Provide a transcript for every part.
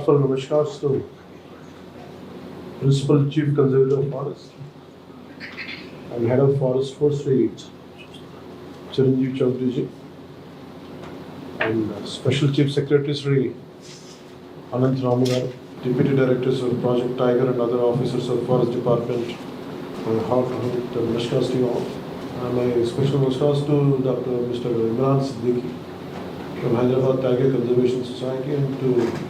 heartfelt namaskars to Principal Chief Conservator of Forest and Head of Forest Forestry, Chiranjeev Chaudhary ji, and uh, Special Chief Secretary Sri Anant Ramagar, Deputy Directors of Project Tiger and other officers of Forest Department. My heartfelt namaskars to you all. And my special namaskars to Dr. Mr. Imran Siddiqui from Hyderabad Tiger Conservation Society and to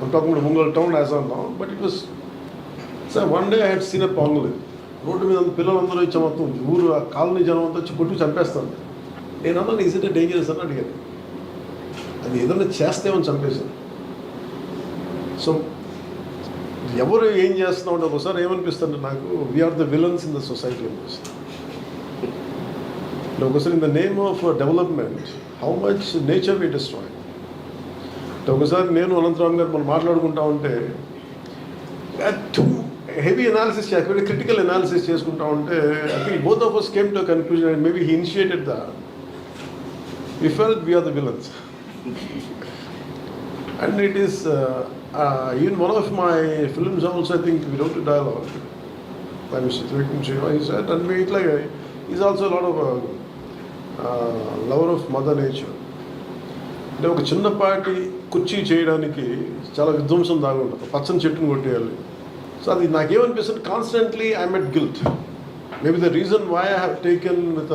I'm talking about Ungol town as of now, but it was. So one day I had seen a pongal. Road మీద పిల్లలందరూ ఇచ్చే మొత్తం ఊరు ఆ colony జనం అంతా వచ్చి కొట్టి చంపేస్తాను నేను అన్నాను ఈజ్ ఇట్ డేంజరస్ అని అడిగాను అది ఏదైనా చేస్తేమని చంపేశాను సో ఎవరు ఏం చేస్తున్నాం అంటే ఒకసారి ఏమనిపిస్తుంది నాకు we are the villains in the society అనిపిస్తుంది ఒకసారి in the name of development how much nature we destroy ఒకసారి నేను అనంతరామ్ గారు మనం మాట్లాడుకుంటా ఉంటే హెవీ అనాలిసిస్ చేసి క్రిటికల్ అనాలిసిస్ చేసుకుంటా ఉంటే I think both of us came to conclusion and maybe he initiated the we feel we are the villains and it is even one of my films also I think we dialogue by Mr. Trivikram Shiva, he lover of mother like, he's also a అంటే ఒక చిన్నపాటి కుర్చీ చేయడానికి చాలా విధ్వంసం దాగి ఉంటుంది. పచ్చని చెట్టును కొట్టేయాలి. సో అది నాకేమనిపిస్తుంది? Constantly I met guilt maybe the reason why I have taken with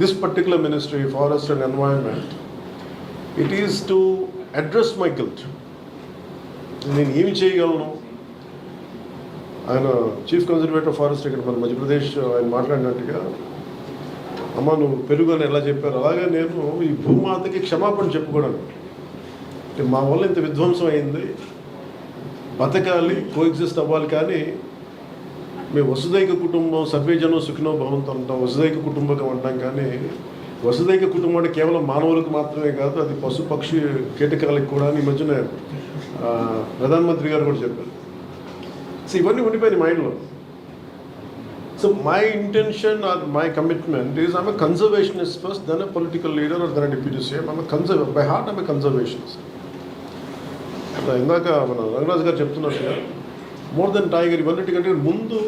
this particular ministry forest and environment it is to address my guilt నేను ఏమి చేయగలను? ఆయన చీఫ్ కన్జర్వేటర్ ఫారెస్ట్ ఇక్కడ మన మధ్యప్రదేశ్ ఆయన మాట్లాడినట్టుగా అమ్మ నువ్వు పెరుగు అని ఎలా చెప్పారు? అలాగే నేను ఈ భూమాతకి క్షమాపణ చెప్పుకోవడానికి. మా వల్ల ఇంత విధ్వంసం అయింది. బతకాలి కోఎగ్జిస్ట్ అవ్వాలి కానీ మేము వసుదైక కుటుంబం సర్వేజనం సుఖినో భవంతో అంటాం వసుదైక కుటుంబకం అంటాం కానీ వసుదైక కుటుంబం అంటే కేవలం మానవులకు మాత్రమే కాదు అది పశు పక్షి కీటకాలకు కూడా అని ఈ మధ్యన ప్రధానమంత్రి గారు కూడా చెప్పారు. సో ఇవన్నీ ఉండిపోయినాయి మైండ్లో so my intention or my commitment is I'm conservationist first then a political leader or then deputy CM I'm conserve by heart I'm conservationist ఇందాక మన రంగరాజు గారు చెప్తున్నట్టుగా మోర్ దెన్ టైగర్ ఇవన్నిటికంటే ముందు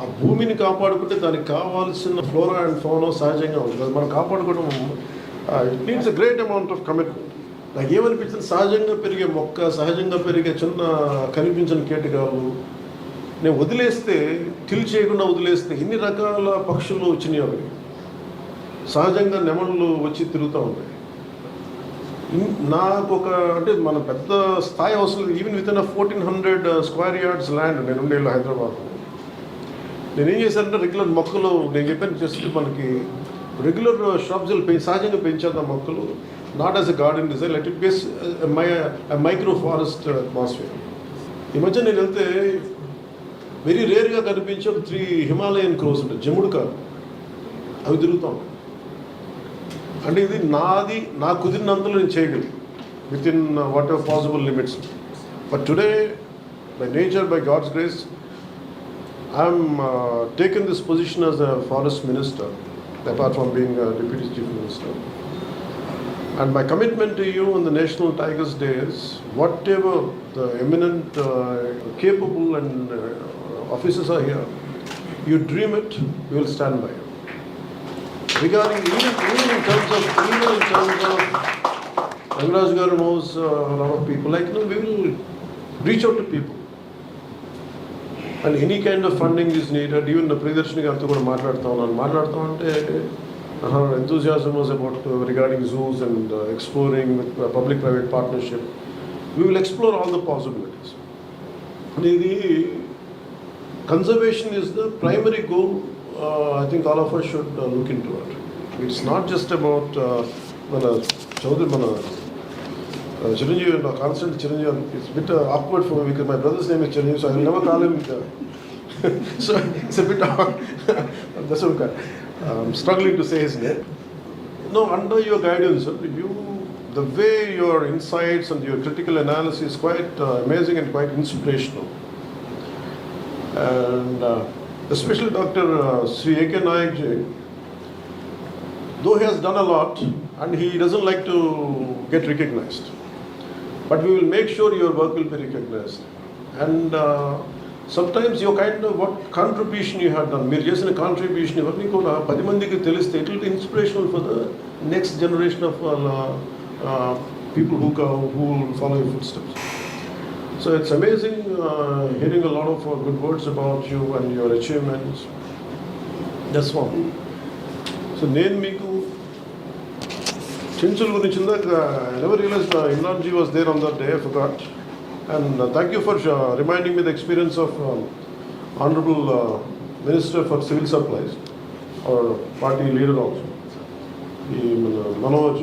ఆ భూమిని కాపాడుకుంటే దానికి కావాల్సిన ఫ్లోరా అండ్ ఫోనో సహజంగా ఉంటుంది. అది మనం కాపాడుకోవడం it needs a great amount of commitment నాకు ఏమనిపించింది? సహజంగా పెరిగే మొక్క సహజంగా పెరిగే చిన్న కనిపించిన కీటకాలు నేను వదిలేస్తే టిల్ చేయకుండా వదిలేస్తే ఎన్ని రకాల పక్షులు వచ్చినాయి అవి. సహజంగా నెమళ్ళు వచ్చి తిరుగుతూ ఉంటాయి. నాకు ఒక అంటే మన పెద్ద స్థాయి అవసరం even within fourteen hundred square yards land నేను ఉండేళ్ళు హైదరాబాద్ నేను ఏం చేశానంటే రెగ్యులర్ మొక్కలు నేను చెప్పాను జస్ట్ మనకి రెగ్యులర్ షాప్స్ పెంచి సహజంగా పెంచేద్దాం మొక్కలు. Not as a garden design let it base my micro forest atmosphere ఈ మధ్య నేను వెళ్తే వెరీ రేర్గా కనిపించే త్రీ హిమాలయన్ క్రోస్ ఉంటాయి. జముడుక అవి తిరుగుతాం అంటే ఇది నాది నా కుదిరినంతలో నేను చేయగలను within whatever possible limits but today by nature by God's grace I'm taken this position as a forest minister apart from being deputy chief minister And my commitment to you on the National Tigers Day is whatever the eminent, uh, capable, and uh, officers are here, you dream it, we will stand by you. Regarding even, even in terms of even in terms of Rangaraj Garu knows uh, a lot of people. Like you know, we will and any kind of funding is needed even Priyadarshini గారితో కూడా మాట్లాడుతూ ఉన్నాను మాట్లాడుతూ అంటే enthusiasm was about regarding zoos and exploring with public private partnership we will explore all the possibilities ఇది conservation is the primary goal Uh, I think all of us should uh, look into it. It's not just about uh, మన చౌదరి మన uh, Chiranjeevi, no, constant Chiranjeevi, it's a bit uh, awkward for me because my brother's name is Chiranjeevi, so I will never call him. Uh, so it's a bit odd. That's okay. I'm struggling to say his name. No, under your guidance, sir, you, the way your insights and your critical analysis is quite uh, amazing and quite inspirational. And uh, especially Dr. Uh, Sri A.K. Nayak ji, though he has done a lot and he doesn't like to get recognized, but we will make sure your work will be recognized. And uh, sometimes your kind of what contribution you have done, మీరు చేసిన contribution ఇవన్నీ కూడా పది మందికి తెలిస్తే it will be inspirational for the next generation of people who who follow you footsteps So it's amazing uh, hearing a lot of uh, good words about you and your achievements. That's one. So నేను మీకు చెంచుల గురించి ఇందాక I never realise ఇమ్రాన్జీ was there on that day I forgot and thank you for reminding me the experience of honourable minister for civil supplies our party leader also ఈ మన Manoj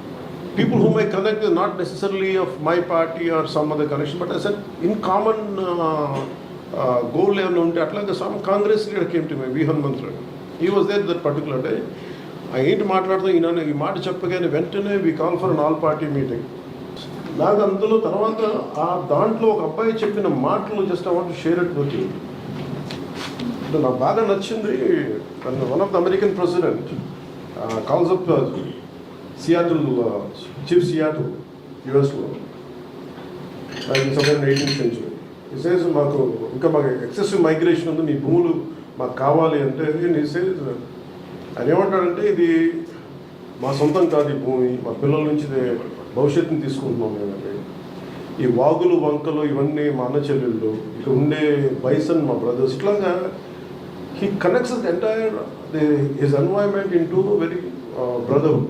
people whom I connect not not necessarily of my party or some other connection, but I said in common uh, uh, goal ఏమైనా ఉంటే అట్లాగే some Congress leader came to my V Hanumanth he was there that particular day ఆ ఏంటి మాట్లాడుతూ ఈయన ఈ మాట చెప్పగానే వెంటనే we call for an all party meeting నాకు అందులో తర్వాత ఆ దాంట్లో ఒక అబ్బాయి చెప్పిన మాటలు just I share it with నాకు బాగా నచ్చింది one of the American president calls up Seattle chief Seattle యుఎస్లో. Seven eighteenth century. సేస్ మాకు ఇంకా మాకు ఎక్సెసివ్ మైగ్రేషన్ ఉంది మీ భూములు మాకు కావాలి అంటే నీ సేస్ ఆయన ఏమంటాడంటే ఇది మా సొంతం కాదు ఈ భూమి మా పిల్లల నుంచి భవిష్యత్తుని తీసుకుంటున్నాం మేమంటే ఈ వాగులు వంకలు ఇవన్నీ మా అన్న చెల్లెళ్ళు ఇక్కడ ఉండే బైసన్ మా బ్రదర్స్ ఇట్లాగా he connects entire his environment into very brotherhood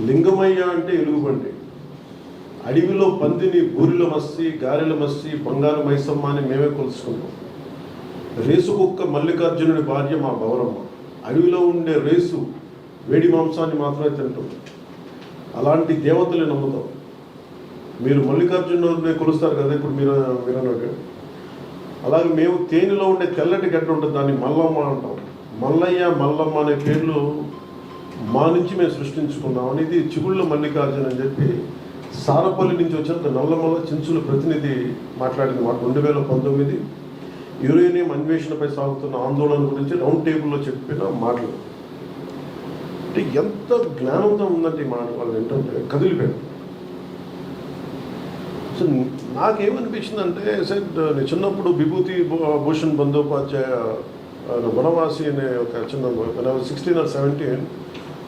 Lingamayya అంటే ఎలుగుబండి అడవిలో పందిని బూరిల మస్సి గారెల మస్సి బంగారు మైసమ్మ అని మేమే కొలుసుకుంటాం. రేసు కుక్క మల్లికార్జునుడి భార్య మా గౌరమ్మ. అడవిలో ఉండే రేసు వేడి మాంసాన్ని మాత్రమే తింటుంది అలాంటి దేవతలే నమ్ముతాం. మీరు మల్లికార్జునుడిని కొలుస్తారు కదా ఇప్పుడు మీరు మీరు అలాగే మేము తేనెలో ఉండే తెల్లటి గడ్డ ఉంటుంది దాన్ని మల్లమ్మ అంటాం. మల్లయ్య మల్లమ్మ అనే పేర్లు మా నుంచి మేము సృష్టించుకున్నాం అనేది చిగుళ్ళ మల్లికార్జున అని చెప్పి సారపల్లి నుంచి వచ్చిన నల్లమల్ల చించుల ప్రతినిధి మాట్లాడింది మాకు రెండు వేల పంతొమ్మిది. యురేనియం అన్వేషణపై సాగుతున్న ఆందోళన గురించి రౌండ్ టేబుల్లో చెప్పిన మాటలు. అంటే ఎంత జ్ఞానంతో ఉందంటే ఈ మాట వాళ్ళు ఏంటంటే కదిలిపోయాడు సో నాకేమనిపించిందంటే సెట్ నేను చిన్నప్పుడు విభూతి భూ- భూషణ్ బందోపాధ్యాయ వనవాసి అనే ఒక చిన్న sixteen or seventeen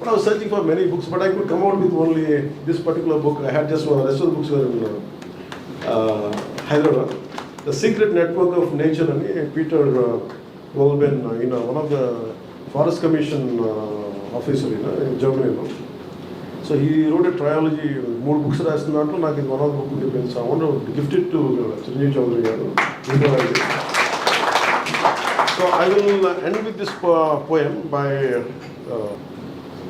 but I was searching for many books but I could come out with only this particular book I had just one rest of books Hyderabad the secret network of nature అని Peter వోల్బెన్ ఈయన one of the forest commission officer ఈయన జర్మనీలో so ఈ road trilogy మూడు books రాసిన దాంట్లో నాకు ఇది వన్ ఆఫ్ బుక్ చెప్పింది సో అవును గిఫ్టెడ్ టు చిరంజీవి చౌదరి గారు so I will end with this poem by uh,